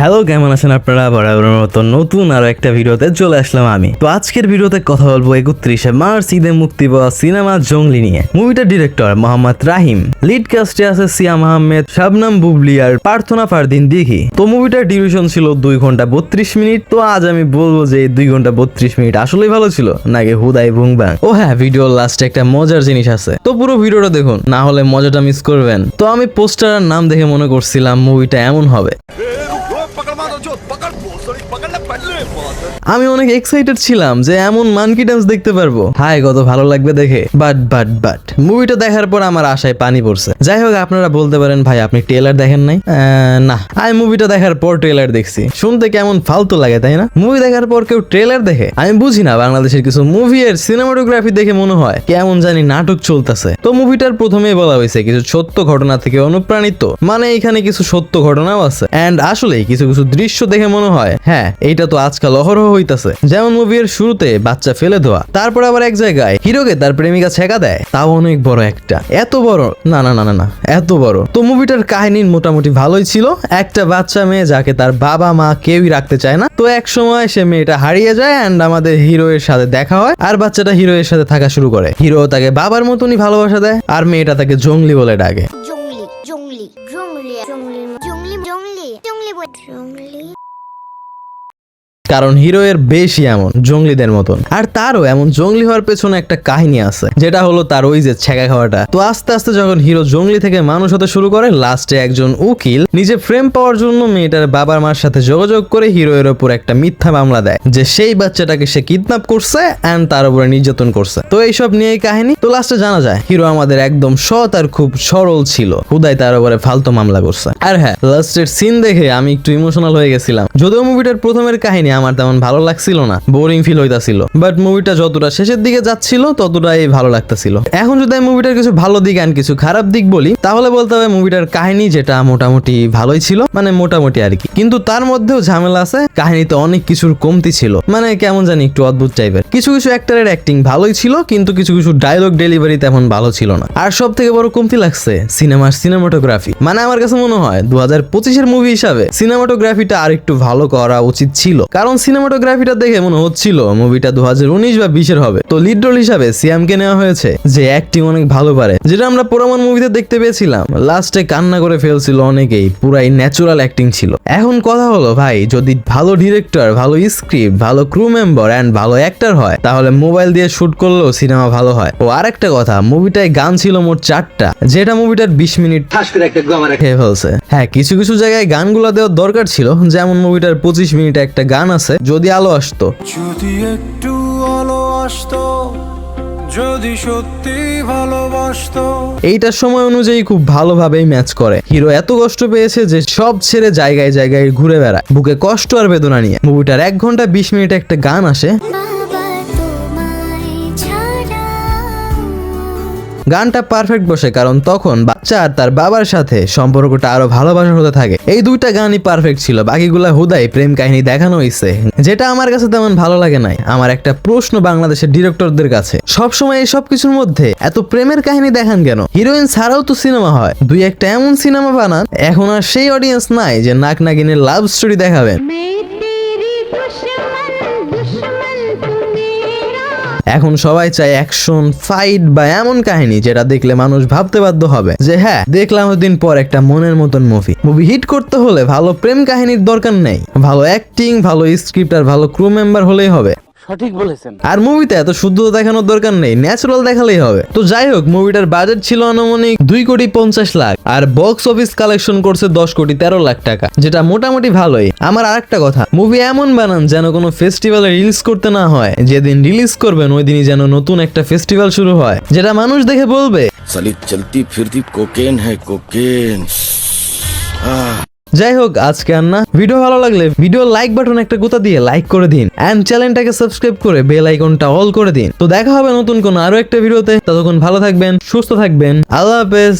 Hello, কেমন আছেন আপনারা? বরাবরের মতো নতুন আরও একটা ভিডিওতে চলে আসলাম আমি। তো আজকের ভিডিওতে কথা বলব একত্রিশে মার্চ, ঈদে মুক্তি পাওয়া সিনেমা জঙ্গলি নিয়ে। মুভিটার ডিরেক্টর মোহাম্মদ রাহিম লিড কাস্টে আছে সিয়াম আহমেদ শাবনাম বুবলি আর প্রার্থনা ফারদিন দিঘি। তো মুভিটার ডিউরেশন ছিল দুই ঘণ্টা বত্রিশ মিনিট। তো আজ আমি বলব যে দুই ঘণ্টা বত্রিশ মিনিট আসলেই ভালো ছিল, নাকি হুদাই ভুংবাং ও হ্যাঁ ভিডিওর লাস্টে একটা মজার জিনিস আছে। তো পুরো ভিডিওটা দেখুন, না হলে মজাটা মিস করবেন। তো আমি পোস্টার নাম দেখে মনে করছিলাম মুভিটা এমন হবে। আমি অনেক এক্সাইটেড ছিলাম যে এমন মানকি ডান্স দেখতে পারব। হাই কত ভালো লাগবে দেখে। বাট বাট বাট মুভিটা দেখার পর আমার আশায় পানি পড়ছে। যাই হোক, আপনারা বলতে পারেন, ভাই, আপনি ট্রেলার দেখেন নাই? না। আমি মুভিটা দেখার পর ট্রেলার দেখছি। শুনতে কেমন ফালতু লাগে, তাই না? মুভি দেখার পর কেউ ট্রেলার দেখে? আমি বুঝি না, বাংলাদেশের কিছু মুভি এর সিনেমাটোগ্রাফি দেখে মনে হয় কেমন জানি নাটক চলতেছে। তো মুভিটার প্রথমেই বলা হয়েছে, কিছু সত্য ঘটনা থেকে অনুপ্রাণিত। মানে এখানে কিছু সত্য ঘটনাও আছে। এন্ড আসলে কিছু কিছু দৃশ্য দেখে মনে হয় হ্যাঁ এইটা তো আজকাল অহরহ হইতাছে। যেমন মুভির শুরুতে বাচ্চা ফেলে দেওয়া, তারপর আবার এক জায়গায় হিরোকে তার প্রেমিকা ছেকা দেয়, তাও অনেক বড় একটা। এত বড়, না না না না না, এত বড়। তো মুভিটার কাহিনী মোটামুটি ভালোই ছিল, একটা বাচ্চা মেয়ে যাকে তার বাবা মা কেউই রাখতে চায় না। তো এক সময় সে মেয়েটা হারিয়ে যায় অ্যান্ড আমাদের হিরোয়ের সাথে দেখা হয়, আর বাচ্চাটা হিরোয়ের সাথে থাকা শুরু করে। হিরো তাকে বাবার মতনই ভালোবাসা দেয়, আর মেয়েটা তাকে জঙ্গলি বলে ডাকে। went Lee. বল হিরো এর বেশি এমন জঙ্গলিদের মতন। আর তারও এমন জঙ্গলি হওয়ার পেছনে একটা কাহিনী আছে, যেটা হলো তার ওই যে ছেঁকা খাওয়াটা। তো আস্তে আস্তে যখন হিরো জঙ্গলি থেকে মানুষ হতে শুরু করে লাস্টে একজন উকিল নিজে ফ্রেম পাওয়ার জন্য মেয়েটার বাবার মার সাথে যোগাযোগ করে হিরো এর ওপর একটা মিথ্যা মামলা দেয়, যে সেই বাচ্চাটাকে সে কিডন্যাপ করছে অ্যান্ড তার উপরে নির্যাতন করছে। তো এইসব নিয়ে কাহিনী, তো লাস্টে জানা যায়, হিরো আমাদের একদম সৎ আর খুব সরল ছিল। হুদাই তার উপরে ফালতু মামলা করছে। আর হ্যাঁ লাস্টের সিন দেখে আমি একটু ইমোশনাল হয়ে গেছিলাম। যদিও মুভিটার প্রথমের কাহিনী আমার তেমন ভালো লাগছিল না বোরিং ফিল হইতাছিল। বাট মুভিটা যতটা শেষের দিকে যাচ্ছিল, ততটাই ভালো লাগতাছিল। এখন যদি আমি মুভিটার কিছু ভালো দিক আর কিছু খারাপ দিক বলি, তাহলে বলতে হবে মুভিটার কাহিনী যেটা মোটামুটি ভালোই ছিল মানে মোটামুটি আর কি। কিন্তু তার মধ্যেও ঝামেলা আছে, কাহিনীতে অনেক কিছুর কমতি ছিল মানে কেমন জানি একটু অদ্ভুত টাইপের কিছু কিছু অ্যাক্টরের অ্যাক্টিং ভালোই ছিল, কিন্তু কিছু কিছু ডায়লগ ডেলিভারি তেমন ভালো ছিল না। আর সব থেকে বড় কমতি লাগছে সিনেমার সিনেমাটোগ্রাফি মানে আমার কাছে মনে হয় দু হাজার পঁচিশের মুভি হিসাবে সিনেমাটোগ্রাফিটা আর একটু ভালো করা উচিত ছিল। কারণ সিনেমাটোগ্রাফিটা দেখে মনে হচ্ছিল মুভিটা দু হাজার উনিশ বা বিশের হবে। তো লিড রোল হিসাবে সিয়ামকে নেওয়া হয়েছে, যে অ্যাক্টিং অনেক ভালো পারে, যেটা আমরা পুরামান মুভিতে দেখতে পেয়েছিলাম। লাস্টে কান্না করে ফেলছিল অনেকেই, পুরাই ন্যাচুরাল অ্যাক্টিং ছিল। এখন কথা হলো, ভাই, যদি ভালো ডিরেক্টর ভালো স্ক্রিপ্ট ভালো ক্রু মেম্বার অ্যান্ড ভালো অ্যাক্টর হয়, তাহলে মোবাইল দিয়ে শুট করলেও সিনেমা ভালো হয়। ও আরেকটা কথা মুভিটায় গান ছিল মোট চারটা, যেটা মুভিটার বিশ মিনিট একটা খেয়ে ফেলছে। হ্যাঁ কিছু কিছু জায়গায় গানগুলো দেওয়ার দরকার ছিল, যেমন মুভিটার পঁচিশ মিনিটে একটা গান আছে যদি আলো আসতো। যদি একটু আলো আসতো যদি সত্যি ভালোবাসতো। এইটার সময় অনুযায়ী খুব ভালোভাবেই ম্যাচ করে। হিরো এত কষ্ট পেয়েছে যে সব ছেড়ে জায়গায় জায়গায় ঘুরে বেড়ায়। বুকে কষ্ট আর বেদনা নিয়ে। মুভিটার এক ঘণ্টা বিশ মিনিটে একটা গান আসে। গানটা পারফেক্ট বসে, কারণ তখন বাচ্চা আর তার বাবার সাথে সম্পর্কটা আরও ভালোবাসা হতে থাকে। এই দুইটা গানই পারফেক্ট ছিল, বাকিগুলা হুদাই প্রেম কাহিনী দেখানো হয়েছে যেটা আমার কাছে তেমন ভালো লাগে নাই। আমার একটা প্রশ্ন বাংলাদেশের ডিরেক্টরদের কাছে। সবসময় এই সব কিছুর মধ্যে এত প্রেমের কাহিনী দেখান কেন? হিরোইন ছাড়াও তো সিনেমা হয়। দুই একটা এমন সিনেমা বানান, এখন আর সেই অডিয়েন্স নাই যে নাক নাগিনের লাভ স্টোরি দেখাবেন এখন সবাই চায় অ্যাকশন ফাইট বা এমন কাহিনী যেটা দেখলে মানুষ ভাবতে বাধ্য হবে যে হ্যাঁ দেখলাম দিন পর একটা মনের মতন মুভি মুভি হিট করতে হলে ভালো প্রেম কাহিনীর দরকার নেই। ভালো অ্যাক্টিং ভালো স্ক্রিপ্ট আর ভালো ক্রু মেম্বার হলেই হবে। সঠিক বলেছেন। আর মুভিতে এত শুদ্ধ দেখানোর দরকার নেই ন্যাচারাল দেখালেই হবে। তো যাই হোক মুভিটার বাজেট ছিল আনুমানিক দুই কোটি পঞ্চাশ লাখ আর বক্স অফিস কালেকশন করছে দশ কোটি তেরো লাখ টাকা যেটা মোটামুটি ভালোই। আমার আরেকটা কথা মুভি এমন বানান যেন কোনো ফেস্টিভ্যালে রিলিজ করতে না হয় যেদিন রিলিজ করবেন ওই দিনই যেন নতুন একটা ফেস্টিভ্যাল শুরু হয় যেটা মানুষ দেখে বলবে। চলতি ফিরতি কোকেন হ্যাঁ কোকেন যাই হোক আজকে আর না। ভিডিও ভালো লাগলে ভিডিও লাইক বাটন একটা গোতা দিয়ে লাইক করে দিন এন্ড চ্যানেলটাকে সাবস্ক্রাইব করে বেল আইকনটা অল করে দিন। তো দেখা হবে নতুন কোন আরও একটা ভিডিওতে। ততক্ষণ ভালো থাকবেন, সুস্থ থাকবেন। আল্লাহ হাফেজ।